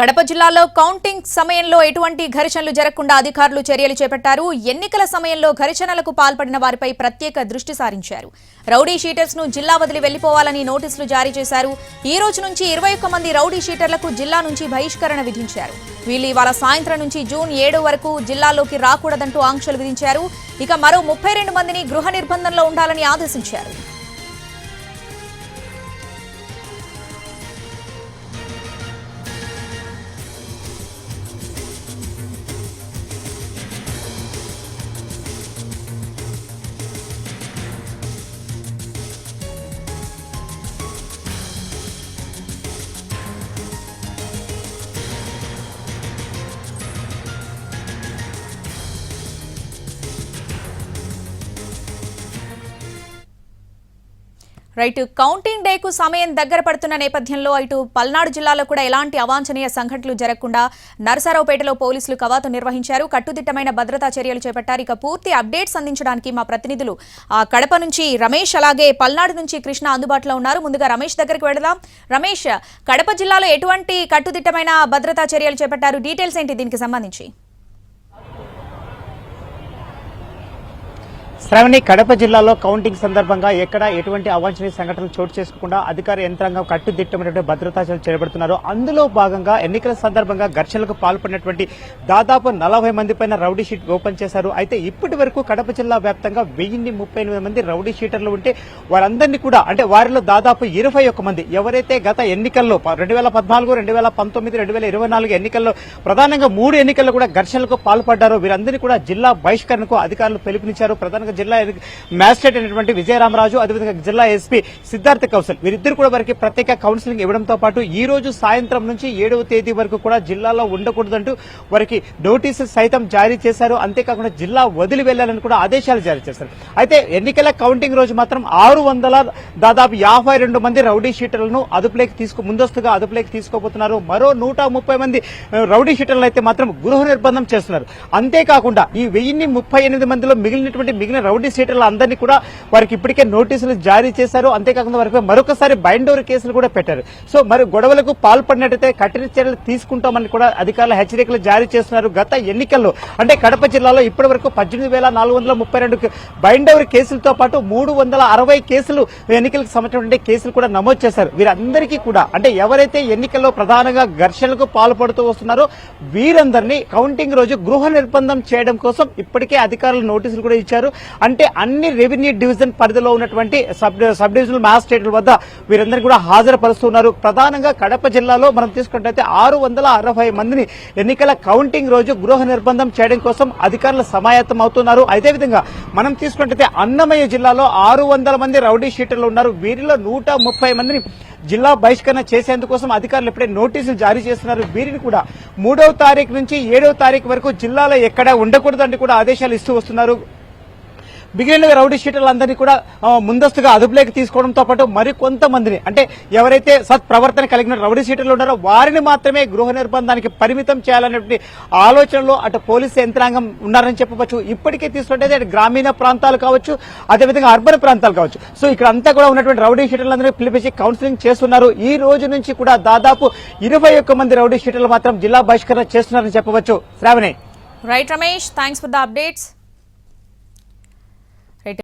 కడప జిల్లాలో కౌంటింగ్ సమయంలో ఎటువంటి ఘర్షణలు జరగకుండా అధికారులు చర్యలు చేపట్టారు. ఎన్నికల సమయంలో ఘర్షణలకు పాల్పడిన వారిపై ప్రత్యేక దృష్టి సారించారు. రౌడీ షీటర్స్ను జిల్లా వదిలి వెళ్ళిపోవాలని నోటీసులు జారీ చేశారు. ఈ రోజు నుంచి ఇరవై ఒక్క మంది రౌడీ షీటర్లకు జిల్లా నుంచి బహిష్కరణ విధించారు. వీళ్ళు ఇవాళ సాయంత్రం నుంచి జూన్ ఏడు వరకు జిల్లాలోకి రాకూడదంటూ ఆంక్షలు విధించారు. ఇక మరో ముప్పై రెండు మందిని గృహ నిర్బంధంలో ఉండాలని ఆదేశించారు. రైట్ కౌంటింగ్ డేకు సమయం దగ్గర పడుతున్న నేపథ్యంలో ఇటు పల్నాడు జిల్లాలో కూడా ఎలాంటి అవాంఛనీయ సంఘటనలు జరగకుండా నరసరావుపేటలో పోలీసులు కవాతు నిర్వహించారు. కట్టుదిట్టమైన భద్రతా చర్యలు చేపట్టారు. ఇక పూర్తి అప్డేట్స్ అందించడానికి మా ప్రతినిధులు ఆ కడప నుంచి రమేష్ అలాగే పల్నాడు నుంచి కృష్ణ అందుబాటులో ఉన్నారు. ముందుగా రమేష్ దగ్గరికి వెళదాం. రమేష్ కడప జిల్లాలో ఎటువంటి కట్టుదిట్టమైన భద్రతా చర్యలు చేపట్టారు? డీటెయిల్స్ ఏంటి దీనికి సంబంధించి? శ్రవణి కడప జిల్లాలో కౌంటింగ్ సందర్భంగా ఎక్కడ ఎటువంటి అవాంఛనీయ సంఘటనలు చోటు చేసుకోకుండా అధికార యంత్రాంగం కట్టుదిట్టమైనటువంటి భద్రతా చర్యలు చేపడుతున్నారు. అందులో భాగంగా ఎన్నికల సందర్భంగా ఘర్షణలకు పాల్పడినటువంటి దాదాపు నలభై మంది పైన రౌడీ షీట్ ఓపెన్ చేశారు. అయితే ఇప్పటి వరకు కడప జిల్లా వ్యాప్తంగా వెయ్యిన్ని ముప్పై ఎనిమిది మంది రౌడీ షీటర్లు ఉంటే వారందరినీ కూడా అంటే వారిలో దాదాపు ఇరవై ఒక్క మంది ఎవరైతే గత ఎన్నికల్లో రెండు వేల పద్నాలుగు రెండు వేల పంతొమ్మిది రెండు వేల ఇరవై నాలుగు ఎన్నికల్లో ప్రధానంగా మూడు ఎన్నికల్లో కూడా ఘర్షణలకు పాల్పడ్డారు వీరందరినీ కూడా జిల్లా బహిష్కరణకు అధికారులు పిలుపునిచ్చారు. ప్రధానంగా జిల్లా మ్యాజిస్ట్రేట్ అయినటువంటి విజయరామరాజు అదేవిధంగా జిల్లా ఎస్పీ సిద్ధార్థ కౌశల్. వీరిద్దరు కూడా వారికి ప్రత్యేక కౌన్సిలింగ్ ఇవ్వడంతో పాటు ఈ రోజు సాయంత్రం నుంచి ఏడవ తేదీ వరకు కూడా జిల్లాలో ఉండకూడదంటూ వారికి నోటీసులు సైతం జారీ చేశారు. అంతేకాకుండా జిల్లా వదిలి వెళ్ళాలని కూడా ఆదేశాలు జారీ చేశారు. అయితే ఎన్నికల కౌంటింగ్ రోజు మాత్రం ఆరు వందల దాదాపు యాభై రెండు మంది రౌడీ షీటర్లను అదుపులోకి తీసుకు ముందస్తుగా అదుపులోకి తీసుకోబోతున్నారు. మరో నూట ముప్పై మంది రౌడీ షీటర్లు అయితే మాత్రం గృహ నిర్బంధం చేస్తున్నారు. అంతేకాకుండా ఈ వెయ్యిన్ని ముప్పై ఎనిమిది మందిలో మిగిలినటువంటి మిగిలిన రౌడీ షీటర్లు అందరినీ కూడా వారికి ఇప్పటికే నోటీసులు జారీ చేశారు. అంతేకాకుండా వారికి మరొకసారి బైండోర్ కేసులు కూడా పెట్టారు. సో మరి గొడవలకు పాల్పడినట్టయితే కఠిన చర్యలు తీసుకుంటామని కూడా అధికారులు హెచ్చరికలు జారీ చేస్తున్నారు. గత ఎన్నికల్లో అంటే కడప జిల్లాలో ఇప్పటి వరకు పద్దెనిమిది వేల నాలుగు వందల ముప్పై రెండు బైండోర్ కేసులతో పాటు మూడు వందల అరవై కేసులు ఎన్నికలకు సంబంధించిన కేసులు కూడా నమోదు చేశారు. వీరందరికీ కూడా అంటే ఎవరైతే ఎన్నికల్లో ప్రధానంగా ఘర్షణలకు పాల్పడుతూ వస్తున్నారో వీరందరినీ కౌంటింగ్ రోజు గృహ నిర్బంధం చేయడం కోసం ఇప్పటికే అధికారులు నోటీసులు కూడా ఇచ్చారు. అంటే అన్ని రెవెన్యూ డివిజన్ పరిధిలో ఉన్నటువంటి సబ్ సబ్ డివిజనల్ మ్యాజిస్ట్రేట్ల వద్ద వీరందరినీ కూడా హాజరుపరుస్తున్నారు. ప్రధానంగా కడప జిల్లాలో మనం తీసుకున్నట్లయితే ఆరు వందల అరవై మందిని ఎన్నికల కౌంటింగ్ రోజు గృహ నిర్బంధం చేయడం కోసం అధికారులు సమాయత్తం అవుతున్నారు. అదేవిధంగా మనం తీసుకున్నట్లయితే అన్నమయ్య జిల్లాలో ఆరు వందల మంది రౌడీ షీటర్లు ఉన్నారు. వీరిలో నూట ముప్పై మందిని జిల్లా బహిష్కరణ చేసేందుకోసం అధికారులు ఇప్పుడే నోటీసులు జారీ చేస్తున్నారు. వీరిని కూడా మూడవ తారీఖు నుంచి ఏడవ తారీఖు వరకు జిల్లాలో ఎక్కడా ఉండకూడదని కూడా ఆదేశాలు ఇస్తూ వస్తున్నారు. మిగిలిన రౌడీ షీటర్లందరినీ కూడా ముందస్తుగా అదుపులోకి తీసుకోవడంతో పాటు మరి కొంతమందిని అంటే ఎవరైతే సత్ ప్రవర్తన కలిగిన రౌడీ షీటర్లు ఉన్నారో వారిని మాత్రమే గృహ నిర్బంధానికి పరిమితం చేయాలనేటువంటి ఆలోచనలో అటు పోలీసు యంత్రాంగం ఉన్నారని చెప్పవచ్చు. ఇప్పటికే తీసుకుంటే గ్రామీణ ప్రాంతాలు కావచ్చు అదేవిధంగా అర్బన్ ప్రాంతాలు కావచ్చు. సో ఇక్కడ అంతా కూడా ఉన్నటువంటి రౌడీ షీటర్లందరినీ పిలిపించి కౌన్సిలింగ్ చేస్తున్నారు. ఈ రోజు నుంచి కూడా దాదాపు ఇరవై ఒక్క మంది రౌడీ షీటర్లు మాత్రం జిల్లా బహిష్కరణ చేస్తున్నారని చెప్పవచ్చు. Shravani. Right Ramesh thanks for the updates